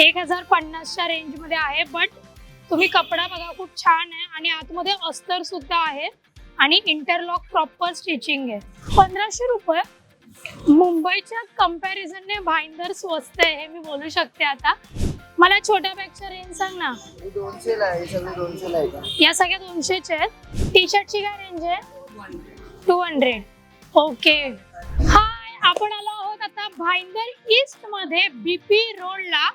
एक हजार पन्नासच्या रेंजमध्ये आहे बट तुम्ही कपडा बघा खूप छान आहे आणि आतमध्ये अस्तर सुद्धा आहे आणि इंटरलॉक प्रॉपर स्टिचिंग आहे. पंधराशे रुपये मुंबईच्या कम्पॅरिझनने भाईंदर स्वस्त आहे हे मी बोलू शकते आता. मला छोट्या बॅगच्या रेंज सांग ना. या सगळ्या दोनशेचे आहेत. टी शर्टची काय रेंज आहे? टू हंड्रेड ओके हाय आपण आलो आहोत आता भाईंदर ईस्टमध्ये बीपी रोडला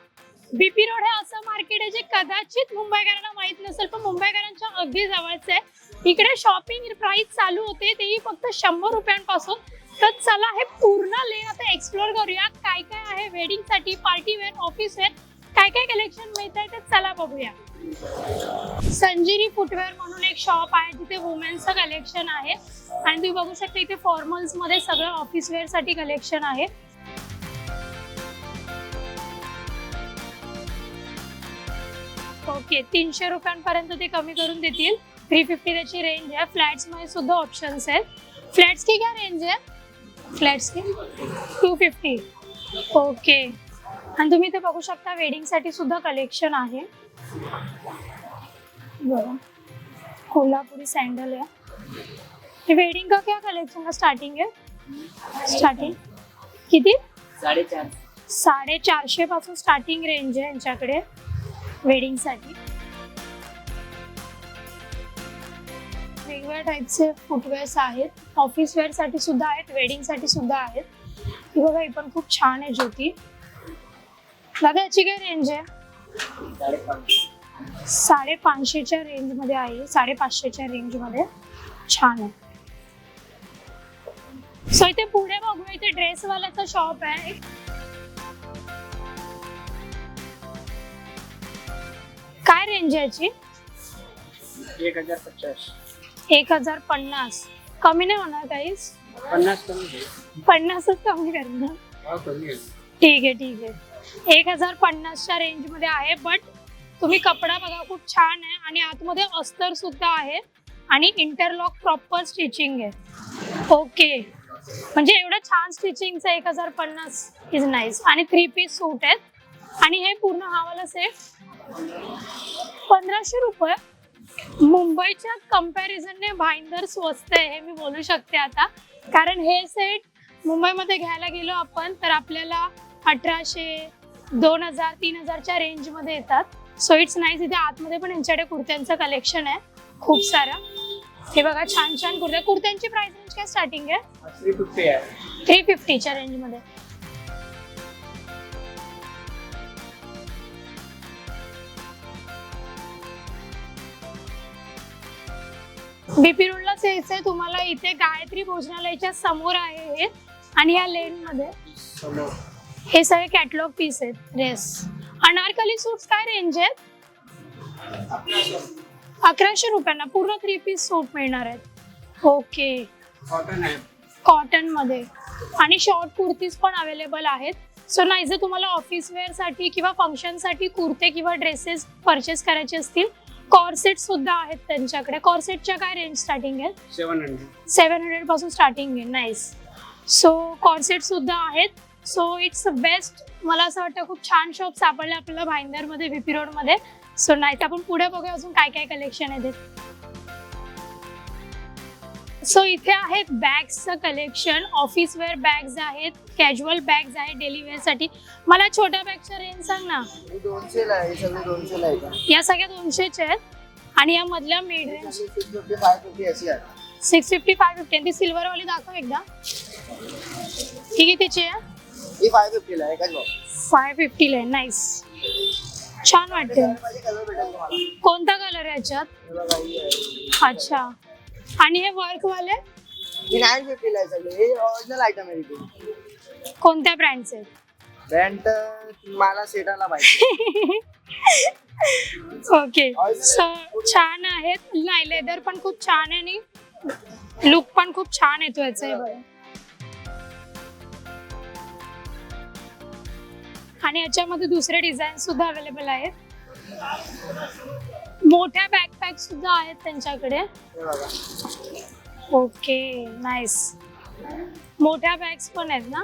बीपी रोड हे असं मार्केट आहे जे कदाचित मुंबईकरांना माहीत नसेल पण मुंबईकरांच्या अगदी जवळच आहे. इकडे शॉपिंग प्राइस चालू होते तेही फक्त शंभर रुपयांपासून. तर चला हे पूर्ण लेन आता एक्सप्लोर करूया. काय काय आहे वेडिंगसाठी पार्टी वेअर ऑफिस वेअर काय काय कलेक्शन मिळत आहे ते चला बघूया. संजिनी फुटवेअर म्हणून एक शॉप आहे जिथे वुमेन्सचं कलेक्शन आहे. आणि तुम्ही बघू शकता इथे फॉर्मल्समध्ये सगळं ऑफिस वेअरसाठी कलेक्शन आहे. ओके तीनशे रुपयांपर्यंत ते कमी करून देतील. थ्री फिफ्टी त्याची रेंज आहे. फ्लॅट्समध्ये सुद्धा ऑप्शन्स आहेत. फ्लॅट्स की क्या रेंज आहे? फ्लॅट्स की टू फिफ्टी ओके आणि तुम्ही इथे बघू शकता वेडिंगसाठी सुद्धा कलेक्शन आहे. बघा कोल्हापुरी सँडल है वेडिंग का क्या कलेक्शन का स्टार्टिंग है स्टार्टिंग किती? साडेचार साडे चारशे पासून स्टार्टिंग रेंज आहे यांच्याकडे. वेडिंगसाठी. वेगवेगळ्या टाईपचे फुटवेअर्स आहेत. ऑफिस वेअरसाठी सुद्धा आहेत वेडिंगसाठी सुद्धा आहेत. ही बघा ही पण खूप छान आहे ज्योती. दादा याची काय रेंज आहे? साडेपाचशेच्या साडे पाचशेच्या रेंजमध्ये आहे. साडेपाचशेच्या रेंजमध्ये. छान आहे. सो इथे पुढे बघूया इथे ड्रेस वाल्याचा शॉप आहे. काय रेंज याची? एक हजार पचास. एक हजार पन्नास. कमी नाही होणार काहीच पन्नास कमी. पन्नासच कमी करणार हा, कमी आहे. ठीक आहे ठीक आहे. एक हजार पन्नासच्या रेंजमध्ये आहे बट तुम्ही कपडा बघा खूप छान आहे आणि आतमध्ये अस्तर सुद्धा आहे आणि इंटरलॉक प्रॉपर स्टिचिंग आहे. ओके म्हणजे एवढं छान स्टिचिंगचं एक हजार पन्नास इज नाईस आणि थ्री पीस सूट आहेत. आणि हे पूर्ण हावाला सेट पंधराशे रुपये. मुंबईच्या कम्पॅरिझनने भाईंदर स्वस्त आहे हे मी बोलू शकते आता. कारण हे सेट मुंबईमध्ये घ्यायला गेलो आपण तर आपल्याला अठराशे दोन हजार तीन हजारच्या रेंजमध्ये येतात. सो इट्स नाईस इथे आतमध्ये पण यांच्याकडे कुर्त्यांचं कलेक्शन आहे. खूप सारं. हे बघा छान छान कुर्त्या. कुर्त्यांची प्राइस रेंज काय स्टार्टिंग आहे? थ्री फिफ्टीच्या रेंजमध्ये बीपी रोडलाच यायचंय तुम्हाला इथे गायत्री भोजनालयाच्या समोर आहे हे. आणि या लेन मध्ये समोर. हे सगळे कॅटलॉग पीस आहेत ड्रेस अनारकली सूट्स काय रेंज आहेत? अकराशे. रुपयांना पूर्ण थ्री पीस सूट मिळणार आहेत. ओके कॉटनमध्ये. आणि शॉर्ट कुर्तीज पण अवेलेबल आहेत. सो नाही जर तुम्हाला ऑफिस वेअरसाठी किंवा फंक्शनसाठी कुर्ते किंवा ड्रेसेस परचेस करायचे असतील कॉर्सेट सुद्धा आहेत त्यांच्याकडे. कॉर्सेटच्या काय रेंज स्टार्टिंग आहे सेवन हंड्रेड सेवन हंड्रेडपासून स्टार्टिंग आहे. नाईस सो कॉर्सेट सुद्धा आहेत. सो इट्स बेस्ट मला असं वाटतं खूप छान शॉप सापडले आपल्याला भाईंदरमध्ये व्ही पी रोडमध्ये सो नाही तर आपण पुढे बघूया अजून काय काय कलेक्शन आहे ते सो इथे आहेत बॅग्सचं कलेक्शन ऑफिस वेअर बॅग्स आहेत कॅज्युअल बॅग्स आहेत डेली वेअरसाठी मला छोट्या बॅगच्या रेंज सांग ना. आहे आहे का? या सगळ्या दोनशेचे आहेत. आणि या मधल्या mid range six fifty five fifty ती सिल्वरवाली दाखव एकदा. ही कितीची आहे फाय फिफ्टीला आहे फाय फिफ्टीला आहे. नाईस छान वाटते. कोणता कलर आहे याच्यात. अच्छा. आणि हे वर्क वाले ही नाईन फिफ्टीला आहे सगळी. हे ओरिजिनल आयटम आहे इथे कोणत्या ब्रँडचे ब्रँड मला सेटाला पाहिजे ओके सो छान आहेत. नाही लेदर पण खूप छान आहे आणि लुक पण खूप छान येतो याचा. हे बघा. आणि याच्यामध्ये दुसरे डिझाईन सुद्धा अवेलेबल आहेत. मोठ्या बॅकपॅक सुद्धा आहेत त्यांच्याकडे. ओके नाईस मोठ्या बॅग्स पण आहेत ना?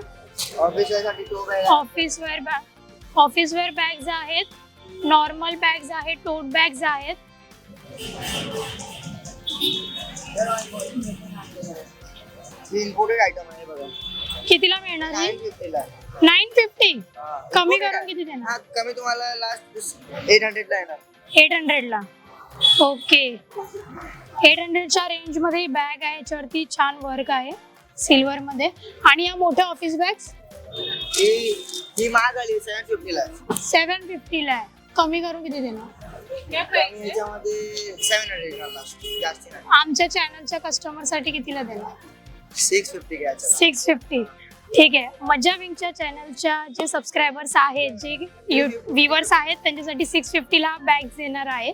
Office wear bag office wear bags आहेत नॉर्मल बॅग्स आहेत टोट बॅग्स आहेत. कितीला मिळणार नाईन फिफ्टी. कमी करून. किती देणार? हा कमी तुम्हाला लास्ट एट हंड्रेडला येणार. एट हंड्रेडला. ओके. एट हंड्रेडच्या रेंजमध्ये बॅग आहे. याच्यावरती छान वर्क आहे. सिल्वरमध्ये आणि या मोठ्या ऑफिस बॅग्स ही ही महाग आली सेवन फिफ्टीला आहे सेवन फिफ्टीला आहे. कमी करून किती देणार? कमी याच्यामध्ये सेवन हंड्रेड लास्ट जास्ती नाही. आमच्या चॅनलच्या कस्टमरसाठी कितीला देणार? सिक्स फिफ्टी घ्यायचं सिक्स फिफ्टी ठीक आहे. मजा विंगच्या चॅनलच्या जे सबस्क्रायबर्स आहेत जे व्ह्युअर्स आहेत त्यांच्यासाठी सिक्स फिफ्टीला बॅग्स देणार आहे.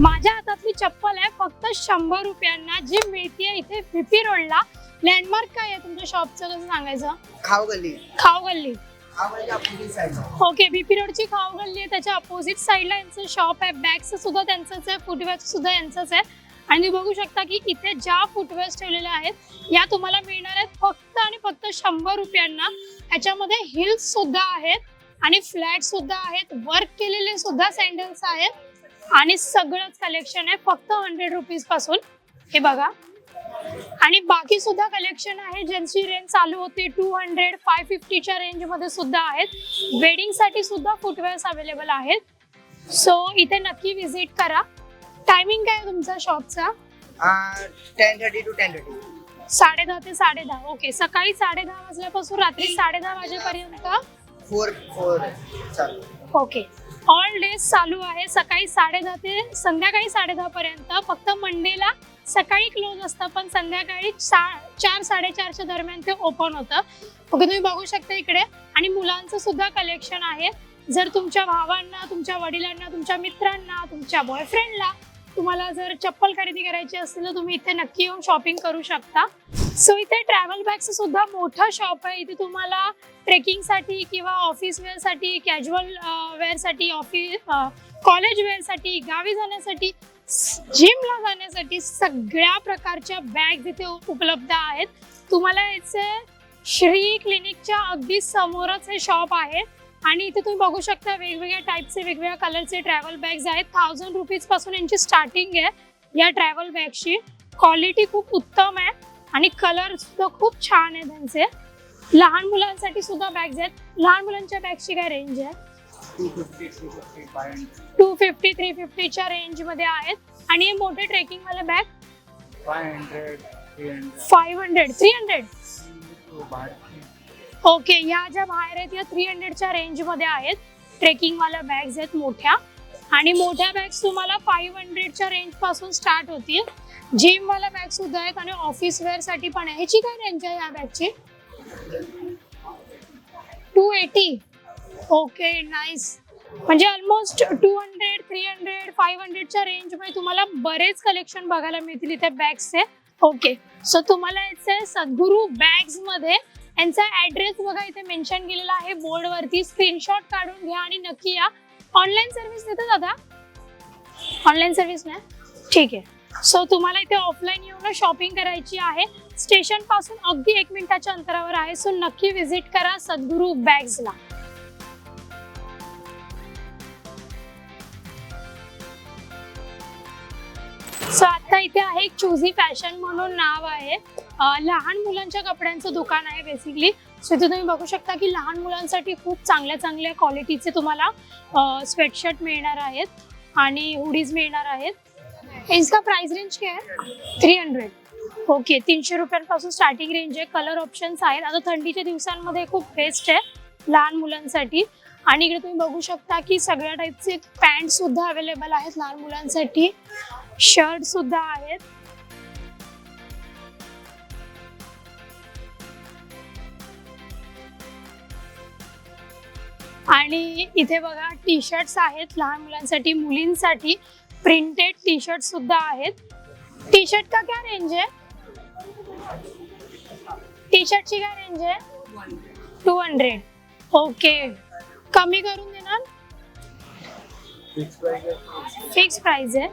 माझ्या हातातली चप्पल आहे फक्त शंभर रुपयांना जी मिळते इथे व्हीपी रोडला लँडमार्क काय आहे तुमच्या शॉपचं कसं सांगायचं? खाऊ गल्ली खाऊ गल्ली ओके बीपी रोडची खाऊ गल्ली आहे. त्याच्या अपोजिट साईडला यांचं शॉप आहे. बॅगचं सुद्धा त्यांचंच आहे. फुटवेअरचं सुद्धा यांचंच आहे. आणि तुम्ही बघू शकता की इथे ज्या फुटवेअर्स ठेवलेल्या आहेत या तुम्हाला मिळणार आहेत फक्त आणि फक्त शंभर रुपयांना. याच्यामध्ये हिल्स सुद्धा आहेत आणि फ्लॅट सुद्धा आहेत. वर्क केलेले सुद्धा सँडल्स आहेत. आणि सगळंच कलेक्शन आहे. फक्त हंड्रेड रुपीजपासून. हे बघा. आणि बाकी सुद्धा कलेक्शन आहे. ज्यांची रेंज चालू होते. टू हंड्रेड फाय फिफ्टीच्या रेंजमध्ये सुद्धा आहेत. वेडिंगसाठी सुद्धा फुटवेअर्स अवेलेबल आहेत. सो इथे नक्की विजिट करा. टायमिंग काय आहे तुमचा शॉपचा ten thirty to ten thirty साडे दहा ते साडे दहा ओके सकाळी साडे दहा वाजल्यापासून रात्री साडे दहा वाजेपर्यंत? फोर फोर चालेल ओके ऑल डेज चालू आहे. सकाळी साडे दहा ते संध्याकाळी साडे दहा पर्यंत. फक्त मंडेला सकाळी क्लोज असतं पण संध्याकाळी सा चार साडेचारच्या दरम्यान ते ओपन होतं. ओके तुम्ही बघू शकता इकडे. आणि मुलांचं सुद्धा कलेक्शन आहे. जर तुमच्या भावांना तुमच्या वडिलांना तुमच्या मित्रांना तुमच्या बॉयफ्रेंडला तुम्हाला जर चप्पल खरेदी करायची असेल तर तुम्ही इथे नक्की येऊन शॉपिंग करू शकता. सो इथे ट्रॅव्हल बॅगचं सुद्धा मोठं शॉप आहे. इथे तुम्हाला ट्रेकिंगसाठी किंवा ऑफिस वेअरसाठी कॅज्युअल वेअरसाठी ऑफिस कॉलेज वेअरसाठी गावी जाण्यासाठी जिमला जाण्यासाठी सगळ्या प्रकारच्या बॅग इथे उपलब्ध आहेत. तुम्हाला याचे श्री क्लिनिकच्या अगदी समोरच हे शॉप आहे. आणि इथे तुम्ही बघू शकता वेगवेगळ्या टाईपचे वेगवेगळ्या कलरचे ट्रॅव्हल बॅग्स आहेत. थाउजंड रुपीजपासून यांची स्टार्टिंग आहे या ट्रॅव्हल बॅगची क्वालिटी खूप उत्तम आहे. आणि कलर सुद्धा खूप छान आहे त्यांचे. लहान मुलांसाठी सुद्धा बॅग्स आहेत. लहान मुलांच्या बॅगची काय रेंज आहे? Two fifty three fifty five two fifty three फिफ्टीच्या रेंजमध्ये आहेत. आणि हे मोठे ट्रेकिंगवाले bag five hundred three hundred five hundred three hundred okay या ज्या बाहेर आहेत या थ्री हंड्रेडच्या रेंजमध्ये आहेत. ट्रेकिंगवाल्या बॅग्स आहेत मोठ्या. आणि मोठ्या बॅग्स तुम्हाला फाईव्ह हंड्रेडच्या रेंजपासून स्टार्ट होतील. जिमवाल्या बॅग सुद्धा आहेत आणि ऑफिस वेअरसाठी पण आहे. ह्याची काय रेंज आहे या बॅगची टू एटी ओके नाईस म्हणजे almost two hundred three hundred five हंड्रेडच्या रेंजमध्ये तुम्हाला बरेच कलेक्शन बघायला मिळतील इथे बॅग्सचे ओके सो तुम्हाला याचे सद्गुरू बॅग्समध्ये यांचा ॲड्रेस बघा इथे मेन्शन केलेला आहे. बोर्डवरती स्क्रीनशॉट काढून घ्या आणि नक्की या. ऑनलाईन सर्व्हिस देतात दादा? ऑनलाईन सर्व्हिस नाही? ठीक आहे. सो तुम्हाला इथे ऑफलाईन येऊन शॉपिंग करायची आहे. स्टेशनपासून अगदी एक मिनिटाच्या अंतरावर आहे. सो नक्की व्हिजिट करा सद्गुरू बॅग्सला सो आता इथे आहे एक चुझी फॅशन म्हणून नाव आहे. लहान मुलांच्या कपड्यांचं दुकान आहे बेसिकली सो इथे तुम्ही बघू शकता की लहान मुलांसाठी खूप चांगल्या चांगल्या क्वालिटीचे तुम्हाला स्वेटशर्ट मिळणार आहेत आणि हुडीज मिळणार आहेत. इसका प्राइस रेंज काय आहे? थ्री हंड्रेड ओके तीनशे रुपयांपासून स्टार्टिंग रेंज आहे. कलर ऑप्शन्स आहेत. आता थंडीच्या दिवसांमध्ये खूप बेस्ट आहे लहान मुलांसाठी. आणि इकडे तुम्ही बघू शकता की सगळ्या टाईपचे पॅन्ट सुद्धा अवेलेबल आहेत लहान मुलांसाठी. शर्ट सुद्धा आहेत. आणि इथे बघा टी शर्ट्स आहेत लहान मुलांसाठी मुलींसाठी प्रिंटेड टी शर्ट सुद्धा आहेत. टी शर्ट का क्या रेंज है टी शर्टची काय रेंज आहे? टू हंड्रेड ओके कमी करून देणार? फिक्स प्राइस आहे?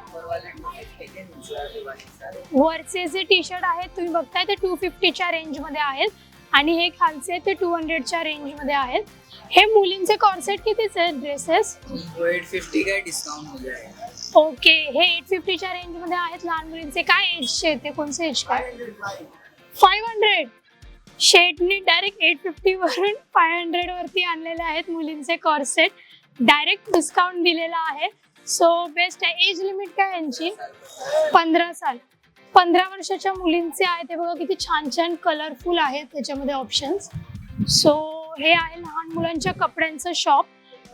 वरचे जे टी शर्ट आहेत तुम्ही बघताय ते टू फिफ्टीच्या रेंजमध्ये आहेत. आणि हे खालचे ते टू हंड्रेडच्या रेंजमध्ये आहेत. हे मुलींचे कॉर्सेट कितीचे आहेत ड्रेसेस एट फिफ्टी डिस्काउंट हो ओके हे एट फिफ्टीच्या रेंजमध्ये आहेत लहान मुलींचे. काय एजचे ते? कोणते एज काय? फाईव्ह हंड्रेड शेटनी डायरेक्ट एट फिफ्टी वरून फाय हंड्रेड वरती आणलेले आहेत मुलींचे कॉर्सेट डायरेक्ट डिस्काउंट दिलेला आहे. सो बेस्ट आहे. एज लिमिट काय यांची? पंधरा साल. पंधरा वर्षाच्या मुलींचे आहे ते बघा किती छान छान कलरफुल आहेत त्याच्यामध्ये ऑप्शन्स सो हे आहे लहान मुलांच्या कपड्यांचं शॉप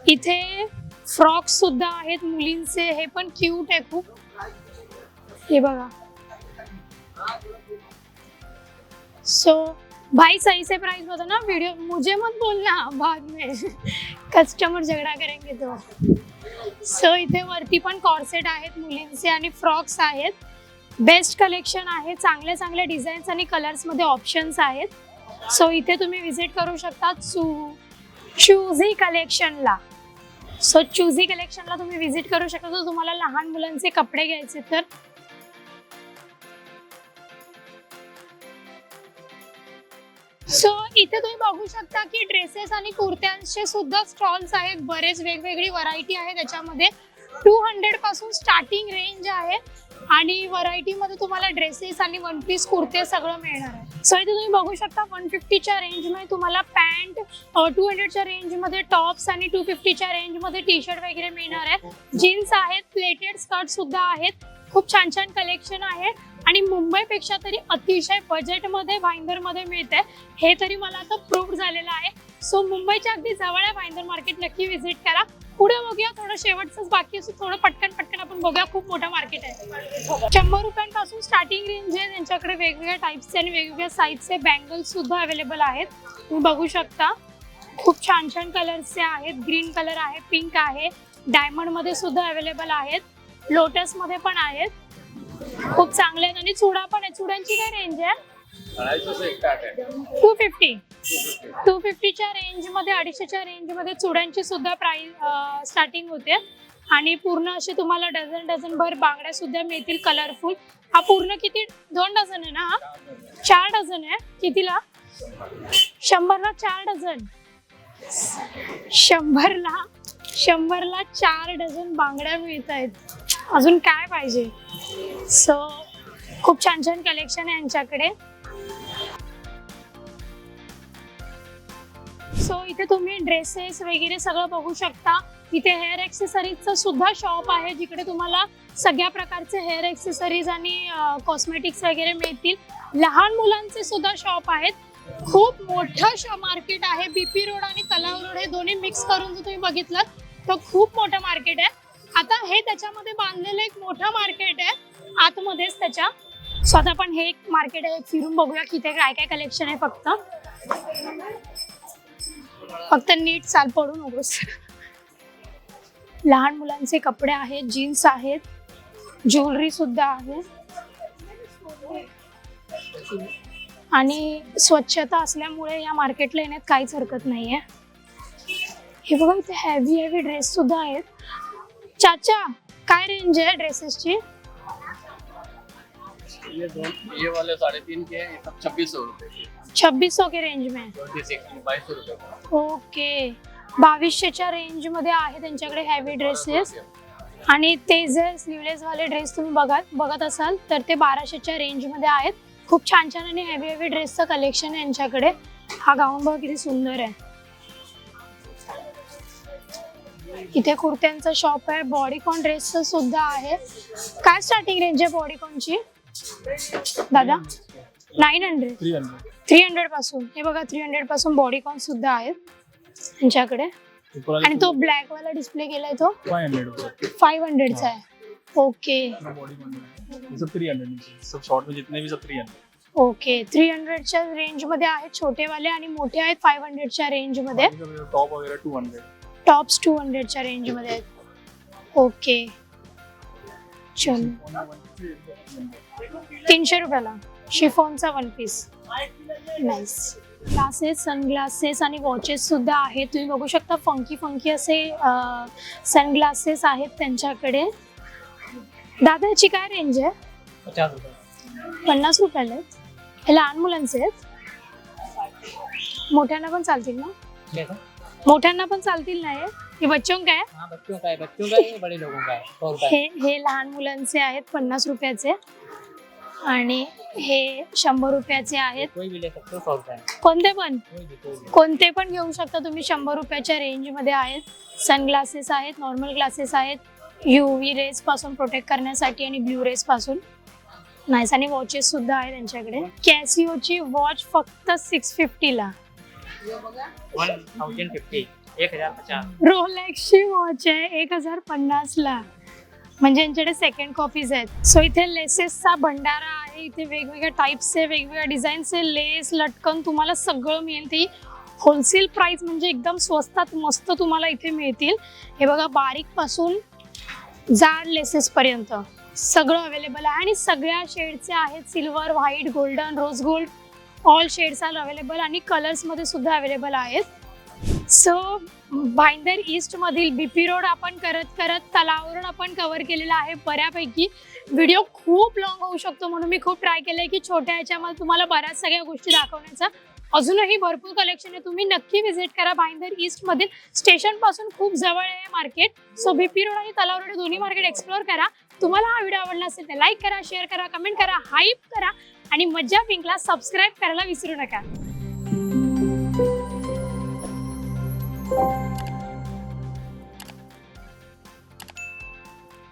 इथे फ्रॉक्स सुद्धा आहेत मुलींचे. हे पण क्यूट आहे खूप. हे बघा. सो भाई सही से प्राइस बता ना वीडियो मुझे मत बोलना बाद में. कस्टमर झगड़ा करेंगे तो सो इथे वरती पण कॉर्सेट आहेत मुलींचे आणि फ्रॉक्स आहेत. बेस्ट कलेक्शन आहे चांगल्या चांगल्या डिझाईन्स आणि कलर्समध्ये ऑप्शन्स आहेत. सो इथे तुम्ही विजिट करू शकता चू चूझी कलेक्शनला सो चूझी कलेक्शनला तुम्ही विजिट करू शकता. तुम्हाला लहान मुलांचे कपडे घ्यायचे तर सो इथे तुम्ही बघू शकता की ड्रेसेस आणि कुर्त्यांचे सुद्धा स्टॉल्स आहेत. बरेच वेगवेगळी व्हरायटी आहे त्याच्यामध्ये. टू हंड्रेडपासून स्टार्टिंग रेंज आहे. आणि व्हरायटीमध्ये तुम्हाला ड्रेसेस आणि वन पीस कुर्ते सगळं मिळणार आहे. सो इथे तुम्ही बघू शकता वन फिफ्टीच्या रेंजमध्ये तुम्हाला पॅन्ट टू हंड्रेडच्या रेंजमध्ये टॉप्स आणि टू फिफ्टीच्या रेंजमध्ये टी शर्ट वगैरे मिळणार आहे जीन्स आहेत प्लेटेड स्कर्ट सुद्धा आहेत. खूप छान छान कलेक्शन आहे. आणि मुंबईपेक्षा तरी अतिशय बजेटमध्ये भाईंदरमध्ये मिळते हे तरी मला आता प्रूव्ह झालेलं आहे. सो मुंबईच्या अगदी जवळ आहे भाईंदर मार्केट नक्की व्हिजिट करा. पुढे बघूया थोडं शेवटचंच बाकी असं थोडं पटकन पटकन आपण बघूया. खूप मोठं मार्केट आहे. शंभर रुपयांपासून स्टार्टिंग रेंज आहे. त्यांच्याकडे वेगवेगळ्या टाईप्सचे आणि वेगवेगळ्या साईजचे बँगल्स सुद्धा अवेलेबल आहेत. तुम्ही बघू शकता. खूप छान छान कलर्सचे आहेत. ग्रीन कलर आहे पिंक आहे. डायमंडमध्ये सुद्धा अवेलेबल आहेत. लोटसमध्ये पण आहेत. खूप चांगले आहेत आणि चुडा पण आहे. चुड्यांची काय रेंज आहे? टू फिफ्टी टू फिफ्टीच्या रेंजमध्ये अडीचशेच्या रेंजमध्ये चुड्यांची सुद्धा प्राइस स्टार्टिंग होते. आणि पूर्ण असे तुम्हाला डझन डझन भर बांगड्या सुद्धा मिळतील कलरफुल हा पूर्ण किती? दोन डझन आहे ना? हा चार डझन आहे. कितीला? शंभरला चार डझन शंभरला शंभरला चार डझन बांगड्या मिळत आहेत अजून काय पाहिजे? सो खूप छान छान कलेक्शन आहे यांच्याकडे. सो इथे तुम्ही ड्रेसेस वगैरे सगळं बघू शकता. इथे हेअर एक्सेसरीजचं सुद्धा शॉप आहे जिकडे तुम्हाला सगळ्या प्रकारचे हेअर एक्सेसरीज आणि कॉस्मेटिक्स वगैरे मिळतील. लहान मुलांचे सुद्धा शॉप आहेत. खूप मोठं मार्केट आहे. बीपी रोड आणि तलाव रोड हे दोन्ही मिक्स करून जर तुम्ही बघितलं तर खूप मोठं मार्केट आहे. आता हे त्याच्यामध्ये बांधलेलं एक मोठं मार्केट आहे. आतमध्येच त्याच्या. स्वतः पण हे एक मार्केट आहे फिरून बघूया की इथे काय काय कलेक्शन आहे फक्त. फक्त नीट चाल पडू नकोस लहान मुलांचे कपडे आहेत जीन्स आहेत ज्वेलरी सुद्धा आहे. आणि स्वच्छता असल्यामुळे या मार्केटला येण्यात काहीच हरकत नाहीये. हे बघा इथे हेवी हेवी ड्रेस सुद्धा आहेत. चाचा काय रेंज आहे ड्रेसेसची ये दो ये वाले साढ़े तीन के हैं ये सब छब्बीस सौ रुपए के. छब्बीस सौ के रेंज में. ट्वेंटी सिक्स बाईस सौ रुपए का. ओके बावीसशेच्या रेंजमध्ये आहे त्यांच्याकडे हेवी ड्रेसेस आणि ते जर स्लीवलेस वाले ड्रेस तुम्ही बघत बघत असाल तर ते बाराशेच्या रेंजमध्ये आहेत. खूप छान छान आणि हेवी हेवी ड्रेसचं कलेक्शन आहे यांच्याकडे. हा गाऊन बघा किती सुंदर आहे. इथे कुर्त्यांचं शॉप आहे. बॉडीकॉन ड्रेसचं सुद्धा आहे. काय स्टार्टिंग रेंज आहे बॉडीकॉनची दादा? Nine hundred three hundred three हंड्रेडपासून. हे बघा थ्री हंड्रेडपासून बॉडीकॉन सुद्धा आहेत त्यांच्याकडे आणि तो ब्लॅक वाला डिस्प्ले केलाय तो? फाइव हंड्रेड फाईव्ह हंड्रेडचा आहे. ओके बॉडी ये सब थ्री हंड्रेड सब शॉर्ट में जितने भी सब थ्री हंड्रेड ओके थ्री हंड्रेडच्या रेंजमध्ये आहेत छोटेवाले आणि मोठे आहेत फाईव्ह हंड्रेडच्या रेंजमध्ये टॉप वगैरह टू हंड्रेड टॉप्स टू हंड्रेडच्या रेंजमध्ये आहेत. ओके. चलो. तीनशे रुपयाला. शिफॉनचा one piece nice glasses sunglasses आणि वॉचेस सुद्धा आहेत. तुम्ही बघू शकता फंकी फंकी असे सनग्लासेस आहेत त्यांच्याकडे. दादा याची काय रेंज आहे? पन्नास रुपयाला आहेत. हे लहान मुलांचे आहेत. मोठ्यांना पण चालतील ना? मोठ्यांना पण चालतील ना हे? हे बच्चों काय? हाँ बच्चों का है बच्चों का है बड़े लोगों का है सौ हे हे लहान मुलांचे आहेत पन्नास रुपयाचे. आणि हे शंभर रुपयाचे आहेत. कोई भी ले सकते हो सौ रुपये में। कोणते पण? कोई भी कोई भी. कोणते पण घेऊ शकता तुम्ही शंभर रुपयाच्या रेंजमध्ये आहेत. सनग्लासेस आहेत नॉर्मल ग्लासेस आहेत. यू व्ही रेजपासून प्रोटेक्ट करण्यासाठी आणि ब्ल्यू रेजपासून. नाईस आणि वॉचेस सुद्धा आहेत त्यांच्याकडे. कॅसिओची वॉच फक्त सिक्स फिफ्टीला वन थाउजेंड फिफ्टी एक हजार पचास. वॉच आहे एक हजार पन्नासला म्हणजे यांच्याकडे सेकंड कॉपीज आहेत. सो इथे लेसेसचा भंडारा आहे. इथे वेगवेगळ्या टाईप्सचे वेगवेगळ्या डिझाईनचे लेस लटकन तुम्हाला सगळं मिळेल. ती होलसेल प्राईस म्हणजे एकदम स्वस्तात मस्त तुम्हाला इथे मिळतील. हे बघा बारीकपासून जाड लेसेस पर्यंत. सगळं अवेलेबल आहे. आणि सगळ्या शेडचे आहेत. Silver white golden rose gold all shades are available आणि कलर्समध्ये सुद्धा अवेलेबल आहेत. सो भाईंदर ईस्टमधील बी पी रोड आपण करत करत तलावरून आपण कव्हर केलेला आहे. बऱ्यापैकी व्हिडिओ खूप लॉंग होऊ शकतो म्हणून मी खूप ट्राय केलं आहे की छोट्या ह्याच्यामध्ये तुम्हाला बऱ्याच सगळ्या गोष्टी दाखवण्याचा. अजूनही भरपूर कलेक्शन आहे. तुम्ही नक्की व्हिजिट करा भाईंदर ईस्टमधील स्टेशनपासून खूप जवळ आहे market so B P road आणि तलाव रोड दोन्ही मार्केट एक्सप्लोर करा. तुम्हाला हा व्हिडिओ आवडला असेल तर लाईक करा शेअर करा कमेंट करा हाईप करा. आणि मज्जा पिंकला सबस्क्राईब करायला विसरू नका.